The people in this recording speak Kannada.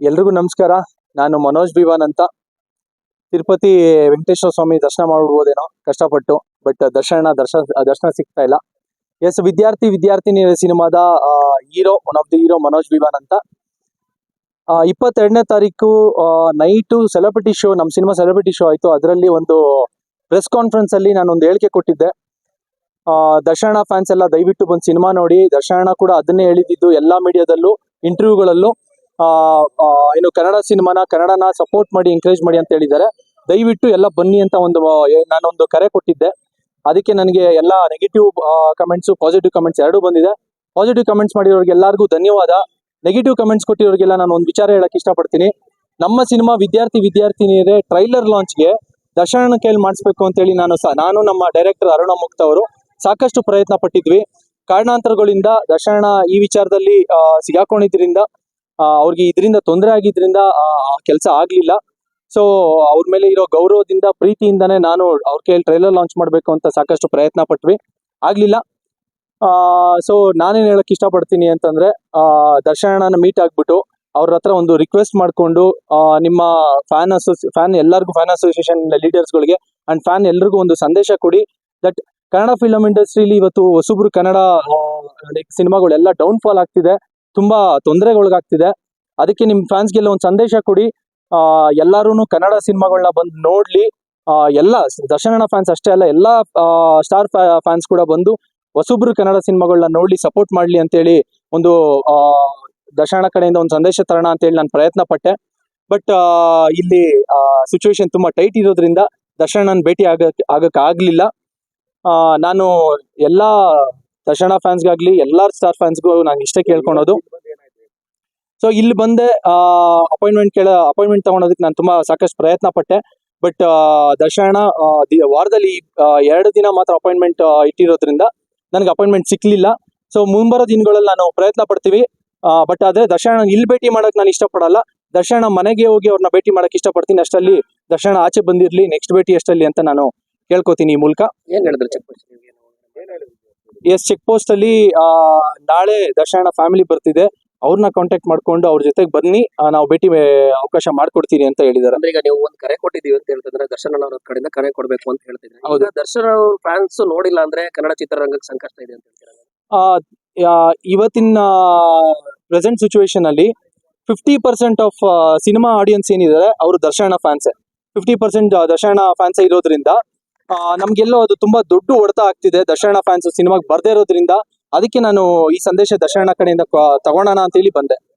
ಎಲ್ರಿಗೂ ನಮಸ್ಕಾರ. ನಾನು ಮನೋಜ್ ಬಿವಾನ್ ಅಂತ. ತಿರುಪತಿ ವೆಂಕಟೇಶ್ವರ ಸ್ವಾಮಿ ದರ್ಶನ ಮಾಡ್ಬೋದೇನೋ, ಕಷ್ಟಪಟ್ಟು, ಬಟ್ ದರ್ಶನ ದರ್ಶನ ದರ್ಶನ ಸಿಗ್ತಾ ಇಲ್ಲ. ಎಸ್, ವಿದ್ಯಾರ್ಥಿ, ವಿದ್ಯಾರ್ಥಿನಿ ಸಿನಿಮಾದ hero one of the hero Manoj Bivan ಅಂತ. ಇಪ್ಪತ್ತೆರಡನೇ ತಾರೀಕು ನೈಟು ಸೆಲೆಬ್ರಿಟಿ ಶೋ ನಮ್ಮ ಸಿನಿಮಾ ಸೆಲೆಬ್ರಿಟಿ ಶೋ ಆಯಿತು. ಅದರಲ್ಲಿ ಒಂದು ಪ್ರೆಸ್ ಕಾನ್ಫರೆನ್ಸ್ ಅಲ್ಲಿ ನಾನು ಒಂದು ಹೇಳಿಕೆ ಕೊಟ್ಟಿದ್ದೆ. ದರ್ಶನ ಫ್ಯಾನ್ಸ್ ಎಲ್ಲ ದಯವಿಟ್ಟು ಬಂದು ಸಿನಿಮಾ ನೋಡಿ. ದರ್ಶನ ಕೂಡ ಅದನ್ನೇ ಹೇಳಿದ್ದು ಎಲ್ಲಾ ಮೀಡಿಯಾದಲ್ಲೂ ಇಂಟರ್ವ್ಯೂಗಳಲ್ಲೂ ಏನು ಕನ್ನಡ ಸಿನಿಮಾನ ಕನ್ನಡನ ಸಪೋರ್ಟ್ ಮಾಡಿ ಎಂಕರೇಜ್ ಮಾಡಿ ಅಂತ ಹೇಳಿದ್ದಾರೆ. ದಯವಿಟ್ಟು ಎಲ್ಲ ಬನ್ನಿ ಅಂತ ಒಂದು ನಾನೊಂದು ಕರೆ ಕೊಟ್ಟಿದ್ದೆ. ಅದಕ್ಕೆ ನನಗೆ ಎಲ್ಲ ನೆಗೆಟಿವ್ ಕಮೆಂಟ್ಸು ಪಾಸಿಟಿವ್ ಕಮೆಂಟ್ಸ್ ಎರಡೂ ಬಂದಿದೆ. ಪಾಸಿಟಿವ್ ಕಮೆಂಟ್ಸ್ ಮಾಡಿರೋರಿಗೆ ಎಲ್ಲರಿಗೂ ಧನ್ಯವಾದ. ನೆಗೆಟಿವ್ ಕಮೆಂಟ್ಸ್ ಕೊಟ್ಟಿರೋರಿಗೆಲ್ಲ ನಾನು ಒಂದು ವಿಚಾರ ಹೇಳಕ್ ಇಷ್ಟಪಡ್ತೀನಿ. ನಮ್ಮ ಸಿನಿಮಾ ವಿದ್ಯಾರ್ಥಿ, ವಿದ್ಯಾರ್ಥಿನಿಯರೇ ಟ್ರೈಲರ್ ಲಾಂಚ್ಗೆ ದರ್ಶನ ಕೈಲಿ ಮಾಡಿಸ್ಬೇಕು ಅಂತೇಳಿ ನಾನು ಸಹ ನಾನು ನಮ್ಮ ಡೈರೆಕ್ಟರ್ ಅರುಣ ಮುಕ್ತ ಅವರು ಸಾಕಷ್ಟು ಪ್ರಯತ್ನ ಪಟ್ಟಿದ್ವಿ ಕಾರಣಾಂತರಗಳಿಂದ ದರ್ಶನ ಈ ವಿಚಾರದಲ್ಲಿ ಸಿಗಾಕೊಂಡಿದ್ದರಿಂದ ಅವ್ರಿಗೆ ಇದರಿಂದ ತೊಂದರೆ ಆಗಿದ್ರಿಂದ ಕೆಲಸ ಆಗ್ಲಿಲ್ಲ. ಸೊ ಅವ್ರ ಮೇಲೆ ಇರೋ ಗೌರವದಿಂದ ಪ್ರೀತಿಯಿಂದಾನೇ ನಾನು ಅವ್ರ ಕೈಯಲ್ಲಿ ಟ್ರೈಲರ್ ಲಾಂಚ್ ಮಾಡಬೇಕು ಅಂತ ಸಾಕಷ್ಟು ಪ್ರಯತ್ನ ಪಟ್ವಿ. ಆಗ್ಲಿಲ್ಲ. ಸೊ ನಾನೇನ್ ಹೇಳಕ್ ಇಷ್ಟಪಡ್ತೀನಿ ಅಂತಂದ್ರೆ ಆ, ದರ್ಶನನ ಮೀಟ್ ಆಗ್ಬಿಟ್ಟು ಅವ್ರ ಹತ್ರ ಒಂದು ರಿಕ್ವೆಸ್ಟ್ ಮಾಡ್ಕೊಂಡು ಆ, ನಿಮ್ಮ ಫ್ಯಾನ್ ಅಸೋಸಿ ಫ್ಯಾನ್ ಎಲ್ಲರಿಗೂ ಫ್ಯಾನ್ ಅಸೋಸಿಯೇಷನ್ ಲೀಡರ್ಸ್ಗಳಿಗೆ ಅಂಡ್ ಫ್ಯಾನ್ ಎಲ್ರಿಗೂ ಒಂದು ಸಂದೇಶ ಕೊಡಿ ದಟ್ ಕನ್ನಡ ಫಿಲಮ್ ಇಂಡಸ್ಟ್ರಿಲಿ ಇವತ್ತು ಹೊಸಬ್ರು ಕನ್ನಡ ಸಿನಿಮಾಗಳೆಲ್ಲ ಡೌನ್ ಫಾಲ್ ಆಗ್ತಿದೆ. ತುಂಬಾ ತೊಂದರೆಗೊಳಗಾಗ್ತಿದೆ. ಅದಕ್ಕೆ ನಿಮ್ ಫ್ಯಾನ್ಸ್ಗೆಲ್ಲ ಒಂದು ಸಂದೇಶ ಕೊಡಿ. ಎಲ್ಲಾರು ಕನ್ನಡ ಸಿನಿಮಾಗಳನ್ನ ಬಂದು ನೋಡ್ಲಿ. ಎಲ್ಲ ದರ್ಶನ ಫ್ಯಾನ್ಸ್ ಅಷ್ಟೇ ಅಲ್ಲ ಎಲ್ಲ ಸ್ಟಾರ್ ಫ್ಯಾನ್ಸ್ ಕೂಡ ಬಂದು ಹೊಸಬ್ರು ಕನ್ನಡ ಸಿನಿಮಾಗಳನ್ನ ನೋಡ್ಲಿ ಸಪೋರ್ಟ್ ಮಾಡ್ಲಿ ಅಂತೇಳಿ ಒಂದು ಆ, ದರ್ಶನ ಕಡೆಯಿಂದ ಒಂದು ಸಂದೇಶ ತರೋಣ ಅಂತೇಳಿ ನಾನು ಪ್ರಯತ್ನ ಪಟ್ಟೆ. ಬಟ್ ಇಲ್ಲಿ ಸಿಚುವೇಶನ್ ತುಂಬಾ ಟೈಟ್ ಇರೋದ್ರಿಂದ ದರ್ಶನ ಭೇಟಿ ಆಗ ಆಗಕ್ಕೆ ಆಗ್ಲಿಲ್ಲ ನಾನು ಎಲ್ಲಾ ದರ್ಶನ ಫ್ಯಾನ್ಸ್ಗಾಗ್ಲಿ ಎಲ್ಲಾ ಸ್ಟಾರ್ ಫ್ಯಾನ್ಸ್ಗೂ ನಾನು ಇಷ್ಟೇ ಕೇಳ್ಕೊಳೋದು. ಸೊ ಇಲ್ಲಿ ಬಂದೆ ಅಪಾಯಿಂಟ್ಮೆಂಟ್ ಕೇಳ ಅಪಾಯಿಂಟ್ಮೆಂಟ್ ತಗೊಳೋದಕ್ಕೆ ನಾನು ತುಂಬಾ ಸಾಕಷ್ಟು ಪ್ರಯತ್ನ ಪಟ್ಟೆ. ಬಟ್ ದರ್ಶನ ವಾರದಲ್ಲಿ ಎರಡು ದಿನ ಮಾತ್ರ ಅಪಾಯಿಂಟ್ಮೆಂಟ್ ಇಟ್ಟಿರೋದ್ರಿಂದ ನನಗೆ ಅಪಾಯಿಂಟ್ಮೆಂಟ್ ಸಿಕ್ಲಿಲ್ಲ. ಸೊ ಮುಂಬರೋ ದಿನಗಳಲ್ಲಿ ನಾನು ಪ್ರಯತ್ನ ಪಡ್ತೀವಿ. ಬಟ್ ಆದ್ರೆ ದರ್ಶನ ಇಲ್ಲಿ ಭೇಟಿ ಮಾಡಕ್ ನಾನು ಇಷ್ಟಪಡಲ್ಲ. ದರ್ಶನ ಮನೆಗೆ ಹೋಗಿ ಅವ್ರನ್ನ ಭೇಟಿ ಮಾಡಕ್ ಇಷ್ಟಪಡ್ತೀನಿ. ಅಷ್ಟಲ್ಲಿ ದರ್ಶನ ಆಚೆ ಬಂದಿರ್ಲಿ ನೆಕ್ಸ್ಟ್ ಭೇಟಿ ಅಷ್ಟಲ್ಲಿ ಅಂತ ನಾನು ಕೇಳ್ಕೊತೀನಿ ಈ ಮೂಲಕ. ಏನ್ ಹೇಳಿದ್ರು ಎಸ್ ಚೆಕ್ ಪೋಸ್ಟ್ ಅಲ್ಲಿ ಆ, ನಾಳೆ ದರ್ಶನ ಫ್ಯಾಮಿಲಿ ಬರ್ತಿದೆ. ಅವ್ರನ್ನ ಕಾಂಟ್ಯಾಕ್ಟ್ ಮಾಡ್ಕೊಂಡು ಅವ್ರ ಜೊತೆಗೆ ಬನ್ನಿ. ನಾವು ಭೇಟಿ ಅವಕಾಶ ಮಾಡ್ಕೊಡ್ತೀನಿ ಅಂತ ಹೇಳಿದಾರೆ. ಅಂದ್ರೆ ಈಗ ನೀವು ಒಂದು ಕರೆ ಕೊಟ್ಟಿದ್ದೀವಿ ಅಂತ ಹೇಳ್ತಿದ್ರೆ ದರ್ಶನ ಅವ್ರ ಕಡೆಯಿಂದ ಕರೆ ಕೊಡ್ಬೇಕು ಅಂತ ಹೇಳ್ತಿದ್ರೆ ಹೌದು. ದರ್ಶನ ಅವ್ರ ಫ್ಯಾನ್ಸ್ ನೋಡಿಲ್ಲ ಅಂದ್ರೆ ಕನ್ನಡ ಚಿತ್ರರಂಗಕ್ಕೆ ಸಂಕಷ್ಟ ಇದೆ ಅಂತ ಹೇಳ್ತಾರೆ? ಆ, ಇವತ್ತಿನ ಪ್ರೆಸೆಂಟ್ ಸಿಚುವೇಶನ್ ಅಲ್ಲಿ fifty percent of cinema audience ಏನಿದ್ದಾರೆ ಅವರು ದರ್ಶನ ಫ್ಯಾನ್ಸೆ ಫಿಫ್ಟಿ ಪರ್ಸೆಂಟ್ ದರ್ಶನ ಫ್ಯಾನ್ಸ್ ಇರೋದ್ರಿಂದ ನಮ್ಗೆಲ್ಲೋ ಅದು ತುಂಬಾ ದೊಡ್ಡ ಹೊಡೆತ ಆಗ್ತಿದೆ. ದಶರಣ ಫ್ಯಾನ್ಸ್ ಸಿನಿಮಾಗೆ ಬರ್ದೇ ಇರೋದ್ರಿಂದ ಅದಕ್ಕೆ ನಾನು ಈ ಸಂದೇಶ ದಶರಣ ಕಡೆಯಿಂದ ತಗೋಣ ಅಂತ ಹೇಳಿ ಬಂದೆ.